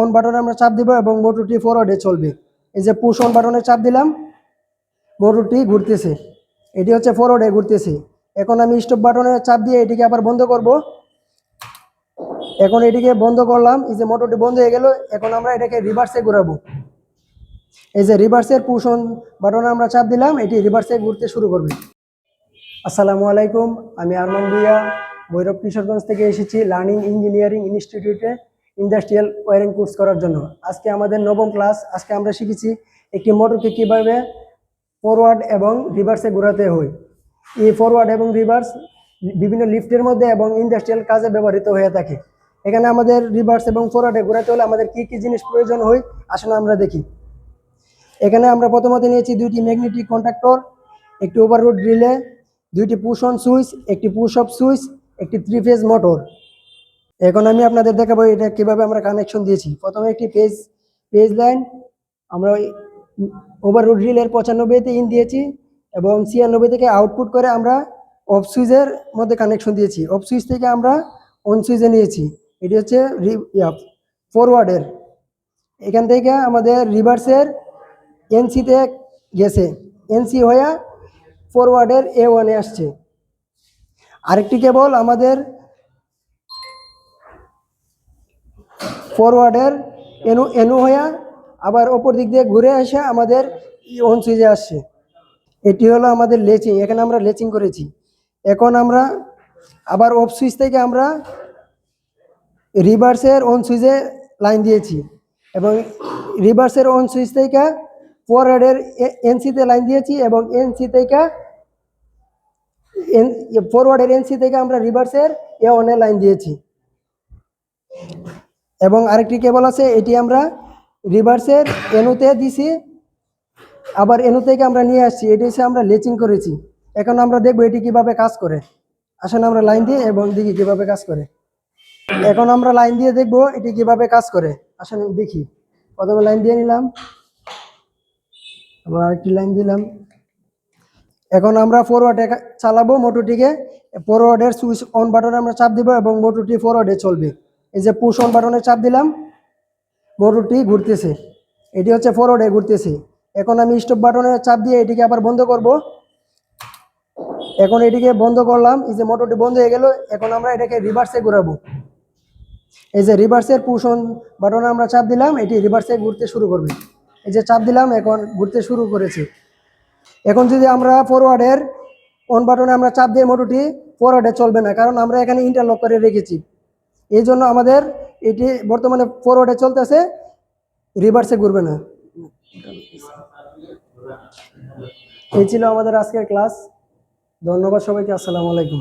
On বাটনে আমরা চাপ দিব এবং মোটরটি ফরওয়ার্ডে চলবে। এই যে পুশ অন বাটনে চাপ দিলাম মোটরটি ঘুরতেছে। এটি হচ্ছে ফরওয়ার্ডে ঘুরতেছে। এখন আমি স্টপ বাটনে চাপ দিয়ে এটিকে আবার বন্ধ করব। এখন এটিকে বন্ধ করলাম, এই যে মোটরটি বন্ধ হয়ে গেল, এখন আমরা এটাকে রিভার্সে ঘোরাবো। এই যে রিভার্সের পুশ অন বাটনে আমরা চাপ দিলাম, এটি রিভার্সে ঘুরতে শুরু করবে। আসসালামু আলাইকুম, আমি আরমান ভুইয়া, ভৈরব কিশোরগঞ্জ থেকে এসেছি লার্নিং ইঞ্জিনিয়ারিং ইনস্টিটিউটে ইন্ডাস্ট্রিয়াল ওয়ারিং কোর্স করার জন্য। আজকে আমাদের নবম ক্লাস, আজকে আমরা শিখেছি একটি মোটরকে কীভাবে ফরওয়ার্ড এবং রিভার্সে ঘোরাতে হয়। এই ফরওয়ার্ড এবং রিভার্স বিভিন্ন লিফটের মধ্যে এবং ইন্ডাস্ট্রিয়াল কাজে ব্যবহৃত হয়ে থাকে। এখানে আমাদের রিভার্স এবং ফরওয়ার্ডে ঘোরাতে হলে আমাদের কী কী জিনিস প্রয়োজন হয় আসলে আমরা দেখি। এখানে আমরা প্রথমত নিয়েছি দুইটি ম্যাগনেটিক কন্ট্রাক্টর একটি ওভাররোড রিলে দুইটি পুশ অন সুইচ একটি পুশ অফ সুইচ একটি থ্রি ফেজ মোটর এখন আমি আপনাদের দেখাবো এটা কীভাবে আমরা কানেকশন দিয়েছি। প্রথমে একটি পেজ পেজ লাইন আমরা ওভাররোড রিলের পঁচানব্বইতে ইন দিয়েছি এবং ছিয়ানব্বই থেকে আউটপুট করে আমরা অফ সুইচের মধ্যে কানেকশন দিয়েছি। অফ সুইচ থেকে আমরা অন সুইচে নিয়েছি। এটি হচ্ছে ফরওয়ার্ডের এখান থেকে আমাদের রিভার্সের এনসিতে গেছে। এনসি হয়ে ফরওয়ার্ডের এ ওয়ানে আসছে। আরেকটি কেবল আমাদের ফরওয়ার্ডের এনু এনু হয়ে আবার ওপর দিক দিয়ে ঘুরে এসে আমাদের অন সুইচে আসছে। এটি হলো আমাদের লেচিং, এখানে আমরা লেচিং করেছি। এখন আমরা আবার অফ সুইচ থেকে আমরা রিভার্সের অন সুইচে লাইন দিয়েছি এবং রিভার্সের অন সুইচ থেকে ফরওয়ার্ডের এনসিতে লাইন দিয়েছি এবং এনসি থেকে ফরওয়ার্ডের এনসি থেকে আমরা রিভার্সের এ অনে লাইন দিয়েছি। এবং আরেকটি কেবল আছে, এটি আমরা রিভার্সের এনুতে দিছি, আবার এনু থেকে আমরা নিয়ে আসছি, এটি হচ্ছে আমরা লেচিং করেছি। এখন আমরা দেখব এটি কীভাবে কাজ করে। আসলে আমরা লাইন দিয়ে এবং দেখি কীভাবে কাজ করে। এখন আমরা লাইন দিয়ে দেখব এটি কীভাবে কাজ করে। আসলে দেখি। প্রথমে লাইন দিয়ে নিলাম। আবার আরেকটি লাইন দিলাম। এখন আমরা ফরওয়ার্ডে চালাবো মোটরটিকে। ফরওয়ার্ডের সুইচ অন বাটনে আমরা চাপ দিব এবং মোটরটি ফরওয়ার্ডে চলবে। এই যে পুশ অন বাটনে চাপ দিলাম মোটরটি ঘুরতেছে। এটি হচ্ছে ফরওয়ার্ডে ঘুরতেছে। এখন আমি স্টপ বাটনে চাপ দিয়ে এটিকে আবার বন্ধ করব। এখন এটিকে বন্ধ করলাম, এই যে মোটরটি বন্ধ হয়ে গেল, এখন আমরা এটাকে রিভার্সে ঘোরাবো। এই যে রিভার্সের পুশ অন বাটনে আমরা চাপ দিলাম, এটি রিভার্সে ঘুরতে শুরু করবে। এই যে চাপ দিলাম, এখন ঘুরতে শুরু করেছে। এখন যদি আমরা ফরওয়ার্ডের অন বাটনে আমরা চাপ দিয়ে মোটরটি ফরওয়ার্ডে চলবে না, কারণ আমরা এখানে ইন্টারলক করে রেখেছি। এই জন্য আমাদের এটি বর্তমানে ফরওয়ার্ডে চলতেছে রিভার্সে ঘুরবে না। এই ছিল আমাদের আজকের ক্লাস ধন্যবাদ সবাইকে, আসসালামু আলাইকুম।